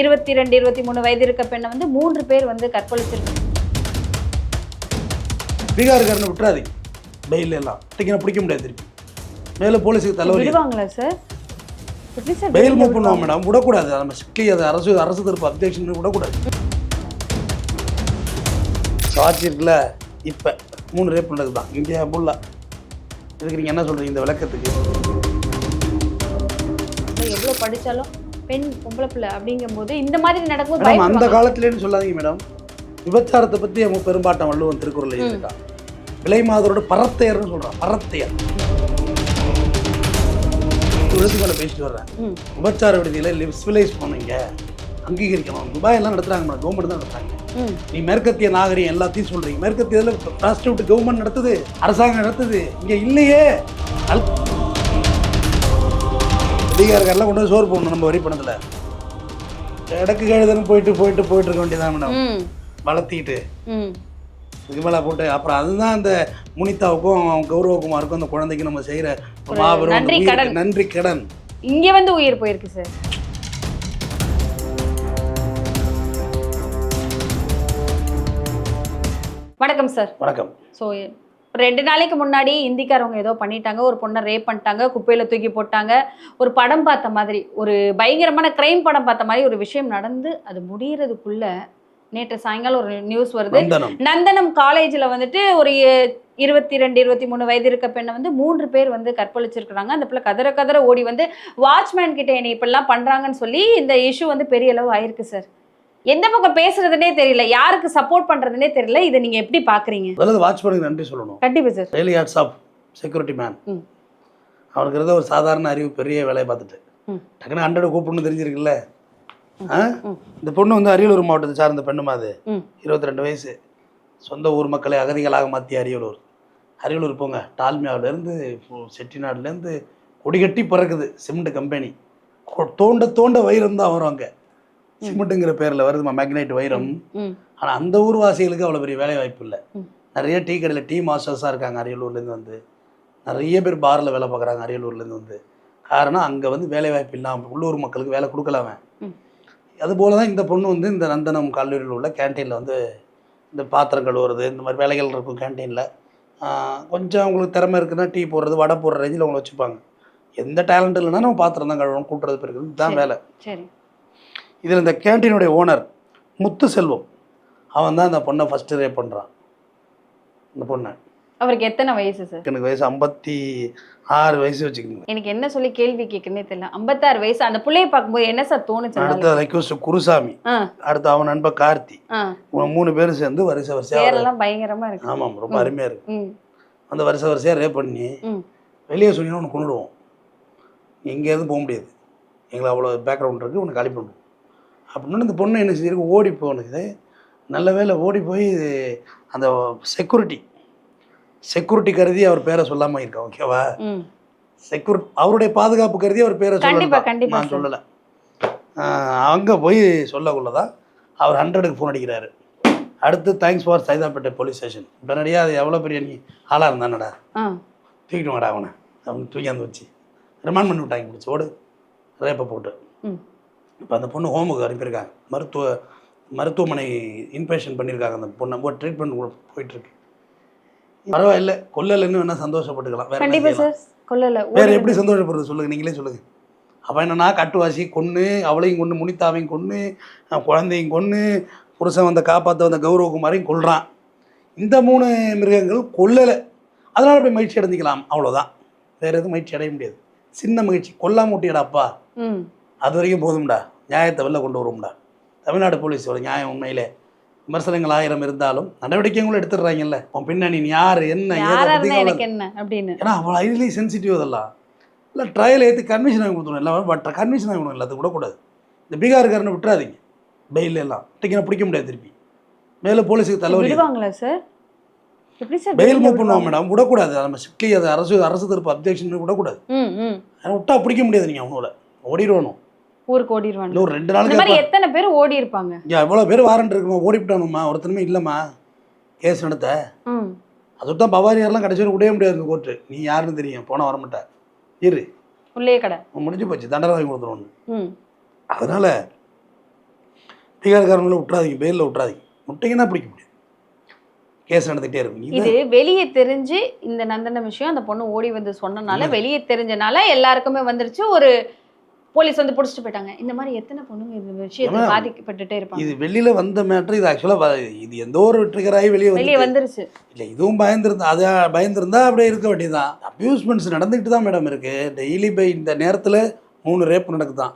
இருபத்தி ரெண்டு இருபத்தி மூணு வயது இருக்க பெண்ணை வந்து மூன்று பேர் வந்து கற்பழிச்சிருக்காங்க. பீகார்காரனை விட்டுறாதீங்க. பெயில் எல்லாம். டிக்கெட் பிடிக்க முடியாது திருப்பி. மேலே போலீஸுக்கு தலைவலி விடுவாங்களா சார் பெயில் மூவ் பண்ணுவோம் மேடம் விடக்கூடாது. நம்ம ஸ்ட்ரிக்ட்லி அது அரசு அரசு தரப்பு அப்ஜெக்ஷன் விடக்கூடாது. சாட்சி இருக்குல்ல? இப்போ மூணு ரேப் பண்ணது தான் இங்கே ஃபுல்லாக இதுக்கு நீங்கள் என்ன சொல்கிறீங்க இந்த விளக்கத்துக்கு? எவ்வளவு படிச்சாலும் பெண் பொம்பளை பிள்ளை அப்படிங்கும்போது இந்த மாதிரி நடக்கும்போது அந்த. காலத்துலேன்னு சொல்லாதீங்க மேடம். விபச்சாரத்தை பற்றி அவங்க பெரும்பாட்டம் வள்ளுவன் திருக்குறள் எழுதியிருக்கா விலை மாதரோட பரத்தையர்னு சொல்கிறான் பரத்தையர். எழுத்துக்களை பேசிட்டு வர்றேன். விபச்சார விடுதியில் சிவிலைஸ் பண்ணுங்க. அங்கீகரிக்கணும். துபாய் எல்லாம் நடத்துறாங்க மேடம் கவர்மெண்ட் தான் நடத்துறாங்க. ம். நீ மேற்கத்திய நாகரிகம் எல்லாத்தையும் சொல்றீங்க. மேற்கத்தியத்தில் ப்ராஸ்டியூட் கவர்மெண்ட் நடத்துது அரசாங்கம் நடத்துது. இங்க இல்லையே. பீகார்காரெல்லாம் கொண்டு வந்து சோறு போடணும் நம்ம வரி பணத்தில் இடக்கு கழுதுன்னு போயிட்டு போயிட்டு போயிட்டு இருக்க வேண்டியதான் மேடம். வளர்த்திக்கிட்டு. இதுக்கு மேலே போட்டு அப்புறம் அதுதான் அந்த முனிதாவுக்கும் கௌரவகுமாருக்கும் அந்த குழந்தைக்கு நம்ம செய்கிற மாபெரும். நன்றி கடன் இங்க வந்து உயிர் போயிருக்கு சார் வணக்கம் சார் வணக்கம் ஸோ ரெண்டு நாளைக்கு முன்னாடி இந்திக்காரவங்க ஏதோ பண்ணிட்டாங்க ஒரு பொண்ணை ரேப் பண்ணிட்டாங்க குப்பையில் தூக்கி போட்டாங்க. ஒரு படம் பார்த்த மாதிரி ஒரு பயங்கரமான கிரைம் படம் பார்த்த மாதிரி ஒரு விஷயம் நடந்து அது முடியறதுக்குள்ள நேற்று சாயங்காலம் ஒரு நியூஸ் வருது. நந்தனம். காலேஜில் வந்துட்டு ஒரு இருபத்தி ரெண்டு இருபத்தி மூணு வயது இருக்க பெண்ணை வந்து மூன்று பேர் வந்து கற்பழிச்சிருக்கிறாங்க. அந்த பிள்ளை கதற கதற ஓடி வந்து வாட்ச்மேன் கிட்ட என்னை இப்படிலாம் பண்ணுறாங்கன்னு சொல்லி இந்த இஷ்யூ வந்து பெரிய அளவு ஆயிருக்கு சார் எந்த பக்கம் பேசுறதுனே தெரியல யாருக்கு சப்போர்ட் பண்றதுனே தெரியல இதை நீங்க எப்படி பாக்குறீங்க? முதல்ல வாட்ச்மேனுக்கு நன்றி சொல்லணும். கண்டிப்பா sir. Daily hats off security man. அவனுக்கு இருந்த ஒரு சாதாரண அறிவு பெரிய வேலையை பார்த்துட்டு. ம். டக்குனு ஹண்ட்ரட் கூப்பிடணும் தெரிஞ்சிருக்குல்ல. இந்த பொண்ணு வந்து அரியலூர் மாவட்டத்தை சார்ந்த பெண்ணுமா அது. இருபத்தி ரெண்டு வயசு. சொந்த ஊர் மக்களை அகதிகளாக மாற்றிய அரியலூர். அரியலூர் போங்க. டால்மியாவிலேருந்து செட்டிநாடுலேருந்து கொடிகட்டி பிறக்குது சிமெண்ட் கம்பெனி தோண்ட தோண்ட வைரம் தான் வரும் அங்கே. சிமெண்ட்டுங்கிற பேரில் வருதுமா மேக்னைட் வைரம். ஆனால் அந்த ஊர்வாசிகளுக்கு அவ்வளோ பெரிய வேலை வாய்ப்பு இல்லை. நிறைய டீ கடையில் டீ மாஸ்டர்ஸாக இருக்காங்க அரியலூர்லேருந்து வந்து. நிறைய பேர் பாரில் வேலை பார்க்குறாங்க அரியலூர்லேருந்து வந்து. காரணம் அங்கே வந்து வேலை வாய்ப்பு இல்லாமல் உள்ளூர் மக்களுக்கு வேலை கொடுக்கலாமே. அதுபோல தான் இந்த பொண்ணு வந்து இந்த நந்தனம் கல்லூரியில் உள்ள கேன்டீனில் வந்து இந்த பாத்திரம் கழுவுறது இந்த மாதிரி வேலைகள் இருக்கும் கேன்டீனில் கொஞ்சம் அவங்களுக்கு திறமை இருக்குன்னா டீ போடுறது வடை போடுற ரேஞ்சில் அவங்கள வச்சுப்பாங்க. எந்த டேலண்ட் இல்லைன்னா நம்ம பாத்திரம் தான் கழுவணும் கூட்டுறது பெருக்கிறது இதுதான். வேலை. சரி. இதில் இந்த கேன்டீனுடைய ஓனர் முத்து செல்வம் அவன் தான் அந்த பொண்ணை ஃபஸ்ட்டு ரேப் பண்ணுறான் இந்த பொண்ணை. அவருக்கு எத்தனை வயசு சார் எனக்கு வயசு ஐம்பத்தி ஆறு வயசு வச்சுக்கோங்க. எனக்கு என்ன சொல்லி கேள்வி கேட்கணும்னே தெரியல. ஐம்பத்தாறு வயசு அந்த பிள்ளைய பார்க்கும்போது என்ன சார் தோணுச்சு அடுத்த? ரெக்வஸ்ட் குருசாமி அடுத்து அவன் நண்பன் கார்த்தி மூணு பேரும் சேர்ந்து வரிசை வரிசையாக பேரெல்லாம் பயங்கரமா இருக்கு. ஆமாம் ரொம்ப அருமையாக இருக்கு. அந்த வரிசை வரிசையாக ரேப் பண்ணி வெளியே சொன்னீங்கன்னா உனக்கு கொண்டுடுவோம். எங்கேயாவது போக முடியாது. எங்களை அவ்வளோ பேக்ரவுண்ட் இருக்குது உனக்கு விடுவோம் அப்படின்னு இந்த பொண்ணு என்ன செஞ்சிருக்கு? ஓடி போனது. நல்ல வேளை ஓடி போய் அந்த செக்யூரிட்டி செக்யூரிட்டி கருதி அவர் பேரை சொல்லாமல் இருக்கா ஓகேவா செக்யூர் அவருடைய பாதுகாப்பு கருதி அவர் பேரை கண்டிப்பா நான். சொல்லலை. அங்கே போய் சொல்லக்குள்ளதான் அவர் ஹண்ட்ரடுக்கு ஃபோன் அடிக்கிறாரு. அடுத்து thanks for Saidapet police station உடனடியாக அது எவ்வளோ பெரிய நீ ஆளாக இருந்தானடா? தூக்கிட்டு வாடா அவனை. அவன் தூக்கியாந்து வச்சு. ரிமாண்ட் பண்ணி விட்டாங்க பிடிச்சி ஓடு. ரேப்பை போட்டு. ம். இப்போ அந்த பொண்ணு ஹோமுக்கு அனுப்பியிருக்காங்க. மருத்துவ மருத்துவமனை இன்பேஷன் பண்ணியிருக்காங்க அந்த பொண்ணை. போய் ட்ரீட்மெண்ட் போயிட்டுருக்கு. பரவாயில்ல. கொல்லலைன்னு வேணால் சந்தோஷப்பட்டுக்கலாம். வேற கொல்லல. எப்படி சந்தோஷப்படுறது? சொல்லுங்க. நீங்களே சொல்லுங்க. அவன் என்னன்னா கட்டுவாசி கொன்று அவளையும் கொன்று முனிதாவையும் கொன்று குழந்தையும் கொன்று புருஷன் வந்த காப்பாற்ற வந்த கௌரவகுமாரையும் கொல்றான். இந்த மூணு மிருகங்கள் கொல்லலை. அதனால போய் மகிழ்ச்சி அடைஞ்சிக்கலாம். அவ்வளோதான் வேற எதுவும் மகிழ்ச்சி அடைய முடியாது. சின்ன மகிழ்ச்சி. கொல்லாம ஊட்டியடாப்பா அது வரைக்கும் போதும்டா. நியாயத்தை வெளில கொண்டு வரும்டா தமிழ்நாடு போலீஸோட நியாயம் உண்மையிலே விமர்சனங்கள் ஆயிரம் இருந்தாலும் நடவடிக்கைகளும் எடுத்துடுறாங்கல்ல. உன் பின்னணி நீ யார்? என்ன? என்ன? அப்படின்னு. ஏன்னா அவ்வளோ ஹைலி சென்சிட்டிவ் அதெல்லாம் இல்லை ட்ரையல் ஏற்றி கன்விஷன் வாங்கி கொடுத்துரும் இல்லை பட் கன்விஷன் வாங்கி கொடுக்கணும். அது விடக்கூடாது. இந்த பீகார்காரனை விட்டுறாதீங்க. பெயில் எல்லாம். டிக்கெட் பிடிக்க முடியாது திருப்பி. மேலே போலீஸுக்கு தலைவலி. சார் பெயில் மூவ் பண்ணுவோம் மேடம் விடக்கூடாது. நம்ம ஸ்ட்ரிக்ட்லி அது அரசு அரசு தரப்பு அப்ஜெக்ஷன் விடக்கூடாது. ஏன்னா விட்டா பிடிக்க முடியாது நீங்கள் அவனோட. ஓடிடுவானும் ஊருக்கு ஓடிடுவாங்க ஒரு ரெண்டு இந்த நாளுக்கு மாதிரி எத்தனை பேர் ஓடி இருப்பாங்க எவ்வளோ பேர் வாரண்ட் இருக்குமா? ஓடிவிட்டானுமா ஒருத்தனுமே இல்லைம்மா. கேஸ் நடத்த. ம். அதுதான் பவாரியாரெலாம் கடைசி வரை விடவே முடியாது கோர்ட்டு. நீ யாருன்னு தெரியும். போனால் வரமாட்டா இரு. உள்ளே கடை. முடிஞ்சு போச்சு. தண்டனை வாங்கி கொடுத்துருவோம் ம். அதனால் பீகார்காரங்களை விட்றாதீங்க பெயிலில் விட்றாதீங்க விட்டீங்கன்னா பிடிக்க முடியாது. கேஸ் நடந்துகிட்டே இருக்கும் இது வெளியே தெரிஞ்சு இந்த நந்தன விஷயம் அந்த பொண்ணு ஓடி வந்து சொன்னனால வெளியே தெரிஞ்சனால எல்லாருக்குமே வந்துருச்சு. ஒரு போலீஸ் வந்து புடிச்சிட்டு போயிட்டாங்க. இந்த மாதிரி எத்தனை பொண்ணுங்க இந்த விஷயத்துல. பாதிக்கப்பட்டுட்டே இருப்பாங்க? இது வெளியில் வந்த மேட்ரு இது ஆக்சுவலாக இது எந்த ஒரு ட்ரிகராகி வெளியே வெளியே வந்து வந்துருச்சு. இல்லை இதுவும் பயந்துருந்தா அது பயந்துருந்தா அப்படியே இருக்க வேண்டியதுதான். அப்யூஸ்மெண்ட்ஸ் நடந்துக்கிட்டு தான் மேடம் இருக்குது டெய்லி பை இந்த நேரத்தில் மூணு ரேப் நடக்குதான்.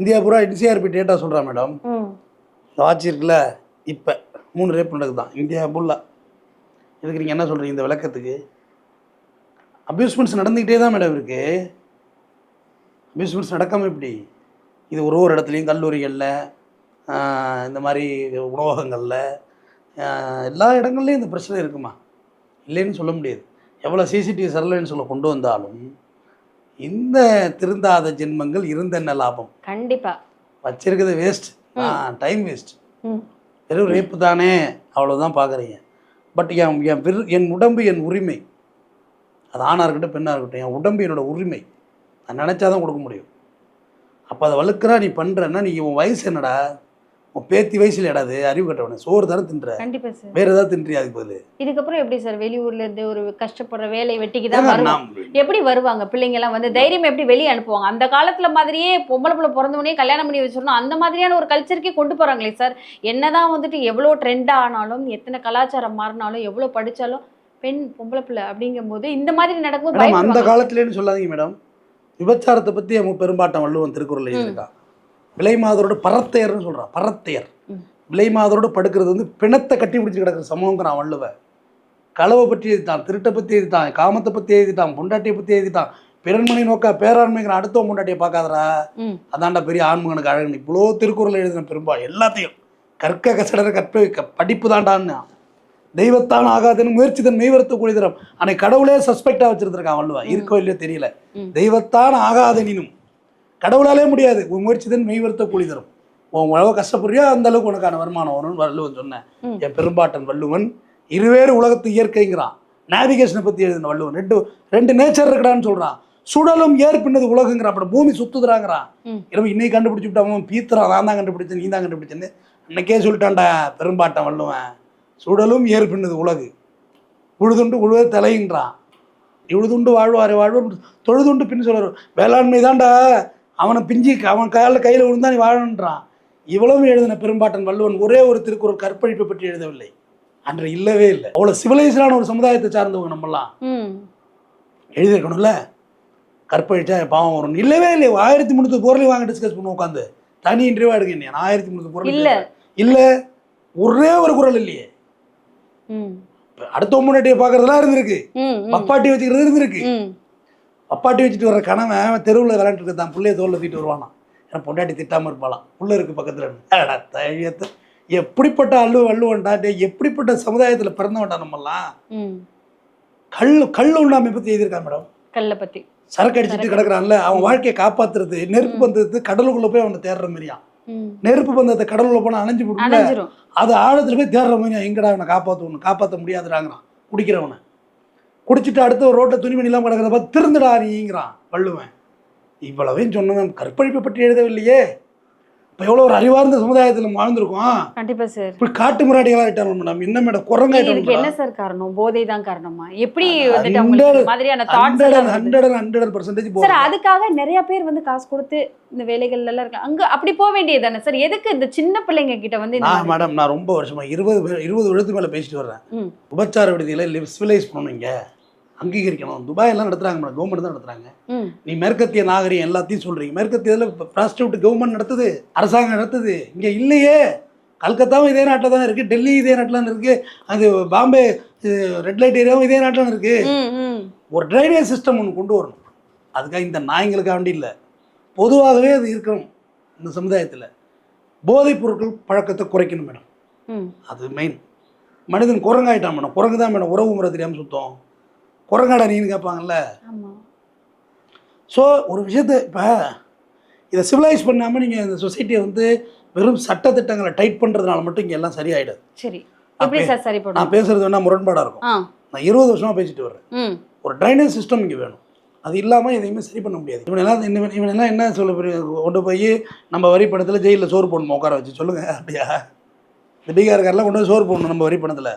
இந்தியா பூரா என்சிஆர்பி டேட்டா சொல்கிறா மேடம் ம். இந்த வாட்ச் இருக்குல்ல இப்போ மூணு ரேப் நடக்குதான். இந்தியா ஃபுல்லாக இதுக்கு நீங்கள் என்ன சொல்கிறீங்க இந்த விளக்கத்துக்கு? அப்யூஸ்மெண்ட்ஸ் நடந்துக்கிட்டே தான் மேடம் இருக்குது அப்யூஸ்மெண்ட்ஸ் நடக்காமல் எப்படி? இது ஒரு ஒரு இடத்துலையும் கல்லூரிகளில் இந்த மாதிரி உணவகங்களில் எல்லா இடங்கள்லையும் இந்த பிரச்சனை இருக்குமா? இல்லைன்னு சொல்ல முடியாது. எவ்வளோ சிசிடிவி சர்வேலன்ஸில் கொண்டு வந்தாலும் இந்த திருந்தாத ஜென்மங்கள் இருந்த என்ன லாபம்? கண்டிப்பா. வச்சிருக்கிறது வேஸ்ட் டைம் வேஸ்ட். வெறும் ரேப்பு தானே அவ்வளோதான் பார்க்குறீங்க பட் என் என் விரு என் உடம்பு என் உரிமை. அது ஆணாக இருக்கட்டும் பெண்ணாக இருக்கட்டும் என் உடம்பு என்னோட உரிமை. நான் நினச்சா தான் கொடுக்க முடியும். அப்போ அதை வழுக்கிறா நீ பண்ணுறன்னா நீ உன் வயசு என்னடா? உன் பேத்தி வயசுல எடாது அறிவு கட்டவனே. சோறு தானே தின்ற. கண்டிப்பா சார் வேறு ஏதாவது தின்றியா அதுக்கு பதில்? இதுக்கப்புறம் எப்படி சார் வெளியூர்ல இருந்து ஒரு கஷ்டப்படுற வேலை வெட்டிக்கு தான் வருவாங்க. எப்படி வருவாங்க பிள்ளைங்க எல்லாம் வந்து தைரியம் எப்படி வெளியே அனுப்புவாங்க? அந்த காலத்துல மாதிரியே பொம்பளை பிள்ளை பிறந்தவனே கல்யாணம் பண்ணி வச்சிடணும். அந்த மாதிரியான ஒரு கல்ச்சருக்கே கொண்டு போறாங்களே சார் என்னதான் வந்துட்டு எவ்வளோ ட்ரெண்ட் ஆனாலும் எத்தனை கலாச்சாரம் மாறினாலும் எவ்வளோ படிச்சாலும் பெண் பொம்பளை பிள்ளை அப்படிங்கும்போது இந்த மாதிரி நடக்கும்போது மேடம் அந்த. காலத்துலேன்னு சொல்லாதீங்க மேடம். விபச்சாரத்தை பற்றி அவங்க பெரும்பாட்டம் வள்ளுவன் திருக்குறள் எழுதியிருக்கான். விலை மாதரோட பரத்தையர்னு சொல்கிறான் பரத்தையர். ம். விலை மாதரோட படுக்கிறது வந்து பிணத்தை கட்டி பிடிச்சி கிடக்கிற சமூகங்கிறான் வள்ளுவன். களவை பற்றி எழுதிட்டான் திருட்டை பற்றி எழுதிட்டான் காமத்தை பற்றி எழுதிட்டான் பொண்டாட்டியை பற்றி எழுதிட்டான். பிறன்மணி நோக்கா பேராண்மைங்கிற அடுத்த பொண்டாட்டியை பார்க்காதடா. ம். அதான்டா பெரிய ஆண்மகனுக்கு அழகு. இவ்வளோ திருக்குறள் எழுதின பெரும்பாலும் எல்லாத்தையும் கற்க கசடர கற்ப படிப்பு தாண்டான்னு தெய்வத்தான் ஆகாதுன்னு முயற்சி தன் மெய்வரத்து கூடிதரம் அன்னைக்கு கடவுளே சஸ்பெக்டாக வச்சிருந்திருக்கான் வள்ளுவன் இருக்கோ இல்லையோ தெரியல. தெய்வத்தான் ஆகாதெனினும். கடவுளாலே முடியாது. உன் முயற்சி தன் மெய்வரத்த கூலி தரும் உன் உழவு கஷ்டப்படுறியோ அந்த அளவுக்கு உனக்கான வருமானம் வரும்னு வள்ளுவன் சொன்னேன். என் பெரும்பாட்டன் வள்ளுவன் இருவேறு உலகத்து இயற்கைங்கிறான். நேவிகேஷனை பற்றி எழுதின வள்ளுவன். ரெண்டு ரெண்டு நேச்சர் இருக்கடான்னு சொல்கிறான் சுடலும் ஏற்பின்னது உலகங்கிறான். அப்புறம் பூமி சுத்துதுறாங்கிறான். இரவு இன்னைக்கு கண்டுபிடிச்சு விட்டான் பீத்துறான். நான் தான் கண்டுபிடிச்சேன் நீ தான் கண்டுபிடிச்சேன்னு. அன்னைக்கே சொல்லிட்டான்டா பெரும்பாட்டன் வள்ளுவன். சுடலும் ஏற்பின்னது உலகு. உழுதுண்டு உழுவ தலையின்றான் உழுதுண்டு வாழ்வாரே வாழ்வோம் தொழுதுண்டு பின் சொல்லுவார் வேளாண்மை தான்டா அவனை பிஞ்சி அவன் காலில் கையில் விழுந்தா நீ வாழன்றான் இவ்வளவு எழுதின பெரும்பாட்டன் வள்ளுவன் ஒரே ஒரு திருக்குறள் கற்பழிப்பை பற்றி எழுதவில்லை. அன்று இல்லவே இல்லை. அவ்வளோ சிவிலைஸ்டான ஒரு சமுதாயத்தை சார்ந்தவங்க நம்மலாம் எழுதியிருக்கணும்ல? கற்பழிச்சா பாவம் வரும் இல்லவே இல்லை. ஆயிரத்தி முந்நூறு பொருளையும் வாங்க டிஸ்கஸ் பண்ணுவோம் உட்காந்து. தனி இன்டர்வியூ எடுக்க நான் ஆயிரத்தி முந்நூறு பொருள் இல்ல. இல்லை. ஒரே ஒரு குரல் இல்லையே. அடுத்த முன்னாடியை பார்க்கறதெல்லாம் இருந்திருக்கு. பப்பாட்டி வச்சுக்கிறது இருந்திருக்கு. ம். பப்பாட்டி வச்சுட்டு வர கணவன் தெருவில் விளையாண்டுருக்கு தான் பிள்ளைய தோல்ல தீட்டு வருவானா ஏன்னா பொண்டாட்டி திட்டாமல் இருப்பாளாம். புள்ள இருக்கு பக்கத்தில். எப்படிப்பட்ட அல்லு வள்ளுவன்டா டேய் எப்படிப்பட்ட சமுதாயத்தில் பிறந்தவன்டா நம்மலாம் கல் கல் உண்ணாமை பற்றி எழுதியிருக்கான் மேடம். கல்லை பத்தி. சரக்கு அடிச்சிட்டு கிடக்குறான்ல அவன் வாழ்க்கையை காப்பாத்துறது நெருப்பு பந்தத்தை கடலுக்குள்ள போய் அவனை தேடுற மாதிரியா ம் நெருப்பு பந்தத்தை கடலுக்குள்ள போனா அணைஞ்சு அணைஞ்சிரும். அது ஆழத்துல போய் தேடுற மாதிரியா எங்கடா அவனை காப்பாற்றணும் காப்பாற்ற முடியாதுடாங்கிறான். குடிக்கிறவனை. குடிச்சிட்டு அடுத்த ஒரு ரோட்டை துணிமணி இல்லாமல் கிடக்கிறத பார்த்து திருந்துடா நீங்கிறான் வள்ளுவன். இவ்வளவையும் சொன்னவன் கற்பழிப்பை பற்றி எழுதவில்லையே. இப்போ எவ்வளோ ஒரு அறிவார்ந்த சமுதாயத்தில் நம்ம வாழ்ந்திருக்கோம். கண்டிப்பா சார் இப்படி காட்டு முறாடிகளாக ஆயிட்டாங்க மேடம். என்ன மேடம்? குரங்காயிட்டாங்க இதுக்கு என்ன சார் காரணம்? போதை தான் காரணமா? எப்படி வந்துட்டு அவங்களுக்கு இந்த மாதிரியான thoughts hundred? Hundred percentage sir அதுக்காக நிறைய பேர் வந்து காசு கொடுத்து இந்த வேலைகள்ல எல்லாம் இருக்காங்க. அங்க அப்படி போக வேண்டியது தானே சார் எதுக்கு இந்த சின்ன பிள்ளைங்க கிட்ட வந்து இந்த நான் மேடம் நான் ரொம்ப வருஷமா இருபது இருபது வருடத்துக்கு மேலே பேசிட்டு வர்றேன். உபச்சார விடுதியில் சிவிலைஸ் பண்ணணும் இங்கே. அங்கீகரிக்கணும் துபாய் எல்லாம் நடத்துறாங்க மேடம். கவர்மெண்ட் தான் நடத்துறாங்க. ம். நீ மேற்கத்திய நாகரிகம் எல்லாத்தையும் சொல்றீங்க. மேற்கத்தியத்தில் இப்போ ப்ராஸ்டியூட் கவர்மெண்ட் நடத்துது அரசாங்கம் நடத்துது. இங்கே இல்லையே. கல்கத்தாவும் இதே நாட்டில் தான் இருக்குது டெல்லி இதே நாட்டில் தான் இருக்குது அது பாம்பே ரெட் லைட் ஏரியாவும் இதே நாட்டில் தான் இருக்குது ம் ம். ஒரு ட்ரைனேஜ் சிஸ்டம் ஒன்று கொண்டு வரணும். அதுக்காக இந்த நாய்ங்களுக்காக வேண்டி இல்லை. பொதுவாகவே அது இருக்கணும் இந்த சமுதாயத்தில். போதைப் பொருட்கள் பழக்கத்தை குறைக்கணும் மேடம். அது மெயின் மனிதன் குரங்காயிட்டான் மேடம். குரங்கு தான் மேடம். உறவு முறை தெரியாமல் சுத்தம். குரங்காடா நீன்னு கேட்பாங்கல்ல ஸோ ஒரு விஷயத்தை இப்போ இதை சிவிலைஸ் பண்ணாமல் நீங்கள் இந்த சொசைட்டியை வந்து வெறும் சட்டத்திட்டங்களை டைட் பண்ணுறதுனால மட்டும் இங்கே எல்லாம் சரியாயிடாது. சரி. நான் பேசுறது வேணா முரண்பாடாக இருக்கும். நான் இருபது வருஷமாக பேசிட்டு வர்றேன். ஒரு ட்ரைனேஜ் சிஸ்டம் இங்கே வேணும். அது இல்லாமல் எதையுமே சரி பண்ண முடியாது. இவனெல்லாம் இவன் இவனெல்லாம் என்ன சொல்ல? கொண்டு போய் நம்ம வரி பணத்தில் ஜெயிலில் சோறு போடணுமா? உட்கார வச்சு சொல்லுங்கள் அப்படியா? இந்த பீகார்காரெலாம் கொண்டு போய் சோறு போடணும் நம்ம வரி பணத்தில்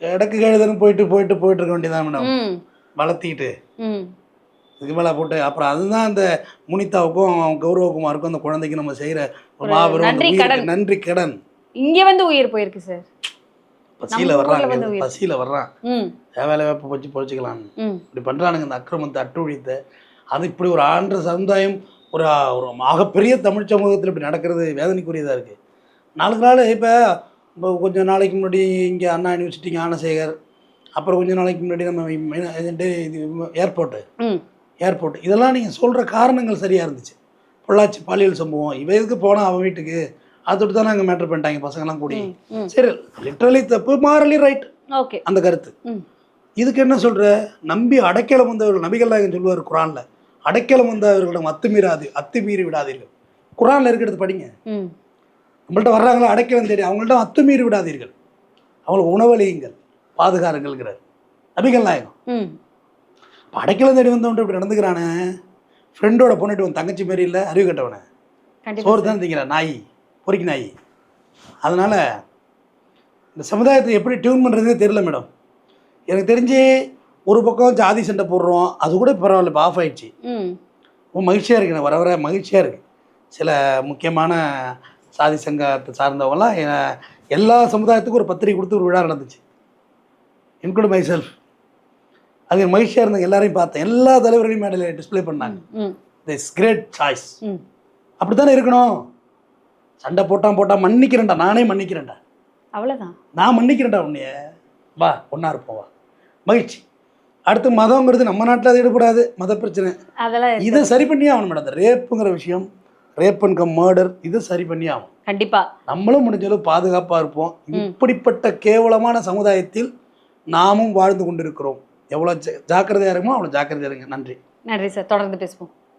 இடக்கு கழுதுன்னு போயிட்டு போயிட்டு போயிட்டு இருக்க வேண்டியதான் மேடம் வளர்த்திக்கிட்டு இதுக்கு மேலே போட்டு அப்புறம் அதுதான் அந்த முனிதாவுக்கும் கௌரவகுமாருக்கும் அந்த குழந்தைக்கு நம்ம செய்கிற ஒரு மாபெரும் நன்றி கடன். இங்க வந்து உயிர் போயிருக்கு சார் பசியில் வர்றாங்க. பசியில் வர்றான். வேலை வாய்ப்பு வச்சு பொழைச்சிக்கலான்னு ம். இப்படி பண்ணுறானுங்க இந்த அக்கிரமத்தை அட்டுழித்தை அது இப்படி ஒரு ஆண்ட சமுதாயம் ஒரு ஒரு ஆகப்பெரிய தமிழ் சமூகத்தில் இப்படி நடக்கிறது வேதனைக்குரியதாக இருக்குது நாளுக்கு நாள் இப்போ இப்போ கொஞ்சம் நாளைக்கு முன்னாடி இங்கே அண்ணா யூனிவர்சிட்டி ஞானசேகர் அப்புறம் கொஞ்ச நாளைக்கு முன்னாடி நம்ம இது ஏர்போர்ட்டு ஏர்போர்ட் இதெல்லாம் நீங்கள் சொல்கிற காரணங்கள் சரியாக இருந்துச்சு. பொள்ளாச்சி பாலியல் சம்பவம் இவ எதுக்கு போனால் அவன் வீட்டுக்கு? அதோடு தான் நாங்கள் மேட்ரு பண்ணிட்டாங்க பசங்கெல்லாம் கூடி. சரி லிட்ரலி தப்பு மாரலி ரைட் ஓகே. அந்த கருத்து. இதுக்கு என்ன சொல்ற? நம்பி அடைக்கலம் வந்தவர்கள் நபிகள் நாயகன் சொல்லுவார் குரான்ல அடைக்கலம் வந்தவர்களிடம் அத்துமீறாது அத்துமீறி விடாதீர்கள். குரான்ல இருக்கிறது படிங்க? நம்மள்ட்ட வர்றாங்களா? அடைக்கலம் தேடி அவங்கள்ட்ட அத்துமீறி விடாதீர்கள். அவங்களுக்கு உணவளியுங்கள். பாதுகாருங்கள்ங்கிறார். நபிகள் நாயகம். இப்போ அடைக்கலம் தேடி வந்தவன்ட்டு இப்படி நடந்துக்கிறானே. ஃப்ரெண்டோட பொண்ணுட்டு உன் தங்கச்சி மாரி இல்லை? அறிவு கட்டவனே. சோறு தான் திங்கிற. நாய். பொறுக்கி நாய். அதனால் இந்த சமுதாயத்தை எப்படி டியூன் பண்ணுறதே தெரியல மேடம். எனக்கு தெரிஞ்சு ஒரு பக்கம் ஜாதி சண்டை போடுறோம். அது கூட பரவாயில்ல இப்போ ஆஃப் ஆயிடுச்சு. ரொம்ப மகிழ்ச்சியாக இருக்கு. வர வர மகிழ்ச்சியாக இருக்குது சில முக்கியமான சாதி சங்கத்தை சார்ந்தவங்கலாம் எ- எல்லா சமுதாயத்துக்கும் ஒரு பத்திரிக்கை கொடுத்து ஒரு விழா நடந்துச்சு. இன்க்ளூட் மை செல்ஃப் அது மகிழ்ச்சியாக இருந்தவங்க எல்லாரையும் பார்த்தேன். எல்லா தலைவர்களையும் மேடையில் டிஸ்ப்ளே பண்ணாங்க. திஸ் கிரேட் சாய்ஸ் அப்படி தானே இருக்கணும்? சண்டை போட்டான் போட்டான். மன்னிக்கிறேன்டா. நானே மன்னிக்கிறேன்டா. அவ்வளவுதான். நான் மன்னிக்கிறேன்டா உன்னைய. வா ஒன்றா இருப்போம் வா. மகிழ்ச்சி. அடுத்து மதங்கிறது நம்ம நாட்டில் அது ஈடுபடாது மத பிரச்சனை. இதை சரி பண்ணியே ஆகணும் மேடம் இந்த ரேப்புங்கிற விஷயம் ரேப் அண்ட் கம் மர்டர் இதை சரி பண்ணி ஆகும் கண்டிப்பா. நம்மளும் முடிஞ்ச அளவு பாதுகாப்பாக இருப்போம். இப்படிப்பட்ட கேவலமான சமுதாயத்தில் நாமும் வாழ்ந்து கொண்டிருக்கிறோம். எவ்வளோ ஜாக்கிரதையாக இருக்குமோ அவ்வளோ ஜாக்கிரதையாக இருங்க. நன்றி. நன்றி சார். தொடர்ந்து பேசுவோம்.